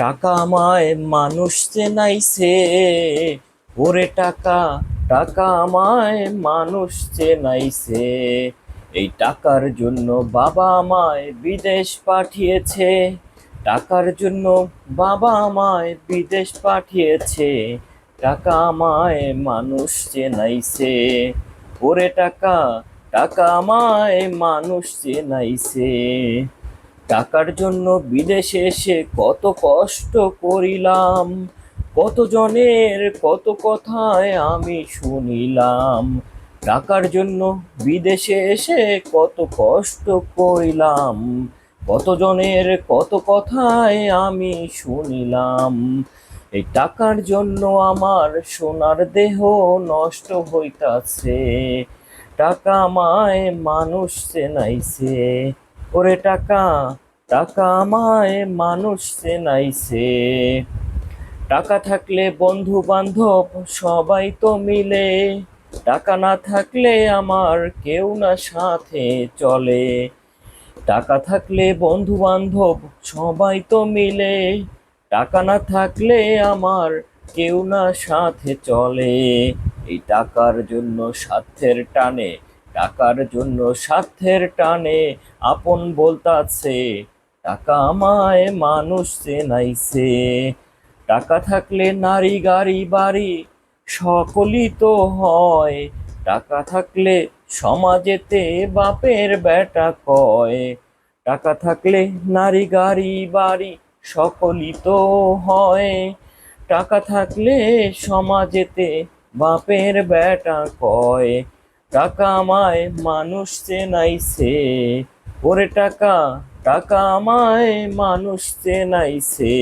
টাকা আমায় মানুষ চেনাইছে, ওরে টাকা টাকা আমায় মানুষ চেনাইছে। এই টাকার জন্য বাবা আমায় বিদেশ পাঠিয়েছে, টাকার জন্য বাবা আমায় বিদেশ পাঠিয়েছে, টাকা আমায় মানুষ চেনাইছে। ওরে টাকা টাকা আমায় মানুষ চেনাইছে। টাকার জন্য বিদেশে এসে কত কষ্ট করিলাম কত জনের কত কথায় আমি শুনিলাম। টাকার জন্য বিদেশে এসে কত কষ্ট করিলাম কত জনের কত কথায় আমি শুনিলাম। এই টাকার জন্য আমার সোনার দেহ নষ্ট হইতাছে, টাকা আমায় মানুষ চেনাইছে। ওরে টাকা টাকা আমায় মানুষ চেনাইছে। টাকা থাকলে বন্ধু বান্ধব সবাই তো মিলে। টাকা না থাকলে আমার কেউ না সাথে চলে। টাকা থাকলে বন্ধু বান্ধব সবাই তো মিলে। টাকা না থাকলে আমার কেউ না সাথে চলে। এই টাকার জন্য স্বার্থের টানে, টাকার জন্য স্বার্থের টানে আপন বলতাছে। টাকা আমায় মানুষ চেনাইছে। টাকা থাকলে নারী, গাড়ি, বাড়ি সকলই তো হয়। টাকা থাকলে সমাজেতে বাপের বেটা কয়। টাকা থাকলে নারী, গাড়ি, বাড়ি সকলই তো হয়। টাকা থাকলে সমাজেতে বাপের বেটা কয়। টাকা আমায় মানুষ চেনাইছে। ওরে টাকা টাকা আমায় মানুষ চেনাইছে।